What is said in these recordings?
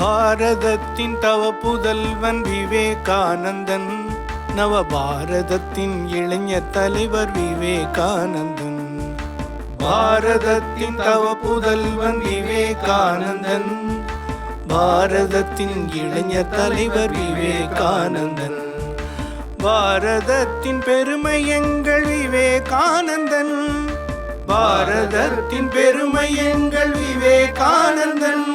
பாரதத்தின் தவ புதல்வன் விவேகானந்தன் நவ பாரதத்தின் இளைஞர் தலைவர் விவேகானந்தன். பாரதத்தின் தவ புதல்வன் விவேகானந்தன் பாரதத்தின் இளைஞர் தலைவர் விவேகானந்தன். பாரதத்தின் பெருமை எங்கள் விவேகானந்தன் பாரதத்தின் பெருமை எங்கள் விவேகானந்தன்.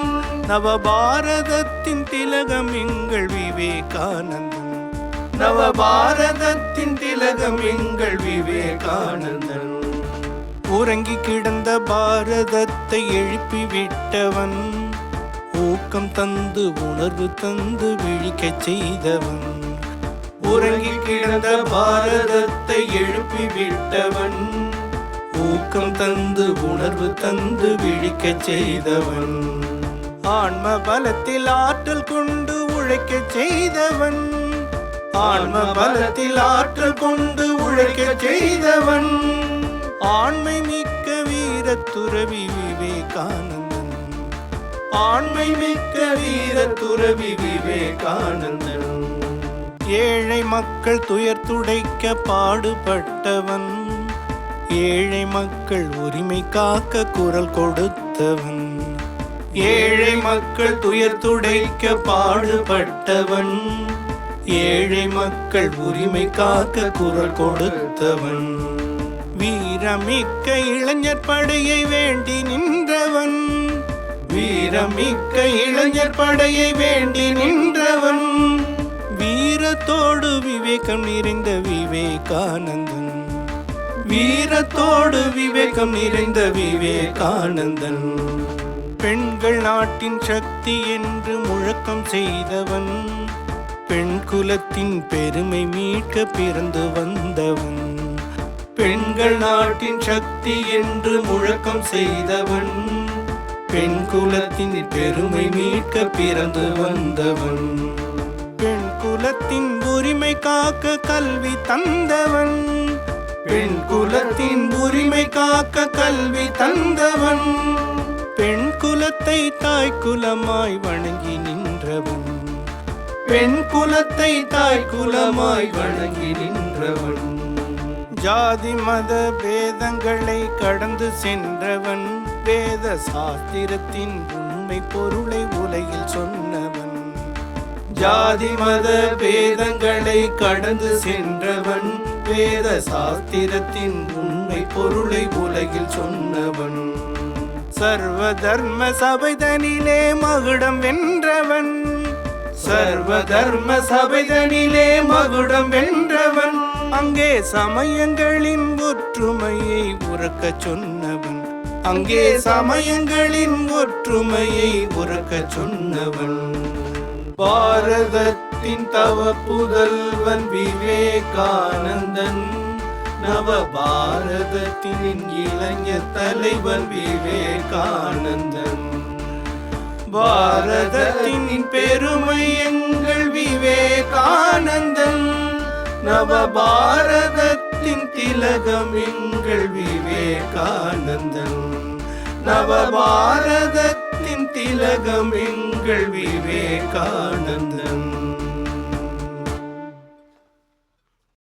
நவ பாரதத்தின் திலகம் எங்கள் விவேகானந்தன். நவ பாரதத்தின் திலகம் எங்கள் விவேகானந்தன். உறங்கி கிடந்த பாரதத்தை எழுப்பி விட்டவன் ஊக்கம் தந்து உணர்வு தந்து விழிக்கச் செய்தவன். உறங்கி கிடந்த பாரதத்தை எழுப்பி விட்டவன் ஊக்கம் தந்து உணர்வு தந்து விழிக்கச் செய்தவன். ஆன்ம பலத்தில் ஆற்றல் கொண்டு உழைக்கச் செய்தவன். ஆன்ம பலத்தில் ஆற்றல் கொண்டு உழைக்கச் செய்தவன். ஆண்மை மிக்க வீரத்துறவி விவேகானந்தன். ஆண்மை மிக்க வீரத்துறவி விவேகானந்தன். ஏழை மக்கள் துயர் துடைக்க பாடுபட்டவன். ஏழை மக்கள் உரிமை காக்க குரல் கொடுத்தவன். ஏழை மக்கள் துயர் துடைக்க பாடுபட்டவன். ஏழை மக்கள் உரிமை காக்க குரல் கொடுத்தவன். வீரமிக்க இளைஞர் படையை வேண்டி நின்றவன். வீரமிக்க இளைஞர் படையை வேண்டி நின்றவன். வீரத்தோடு விவேகம் நிறைந்த விவேகானந்தன். வீரத்தோடு விவேகம் நிறைந்த விவேகானந்தன். பெண்கள் நாட்டின் சக்தி என்று முழக்கம் செய்தவன் பெண் குலத்தின் பெருமை மீட்க பிறந்து வந்தவன். பெண்கள் நாட்டின் சக்தி என்று முழக்கம் செய்தவன் பெண் குலத்தின் பெருமை மீட்க பிறந்து வந்தவன். பெண் குலத்தின் உரிமை காக்க கல்வி தந்தவன் பெண் குலத்தின் உரிமை காக்க கல்வி தந்தவன். பெண் குலத்தை தாய் குலமாய் வணங்கி நின்றவன். பெண் குலத்தை தாய் குலமாய் வணங்கி நின்றவன். ஜாதி மத பேதங்களை கடந்து சென்றவன். வேத சாஸ்திரத்தின் உண்மை பொருளை உலகில் சொன்னவன். ஜாதி மத பேதங்களை கடந்து சென்றவன். வேத சாஸ்திரத்தின் உண்மை பொருளை உலகில் சொன்னவன். சர்வ தர்ம சபைதனிலே மகுடம் வென்றவன். சர்வ தர்ம சபைதனிலே மகுடம் வென்றவன். அங்கே சமயங்களின் ஒற்றுமையை உறக்கச் சொன்னவன். அங்கே சமயங்களின் ஒற்றுமையை உறக்கச் சொன்னவன். பாரதத்தின் தவ புதல்வன் விவேகானந்தன். நவ பாரதத்தின் இளைஞ தலைவன் விவேகானந்தன். பாரதத்தின் பெருமை எங்கள் விவேகானந்தன். நவ பாரதத்தின் திலகம் எங்கள் விவேகானந்தன். நவ பாரதத்தின் திலகம் எங்கள் விவேகானந்தன்.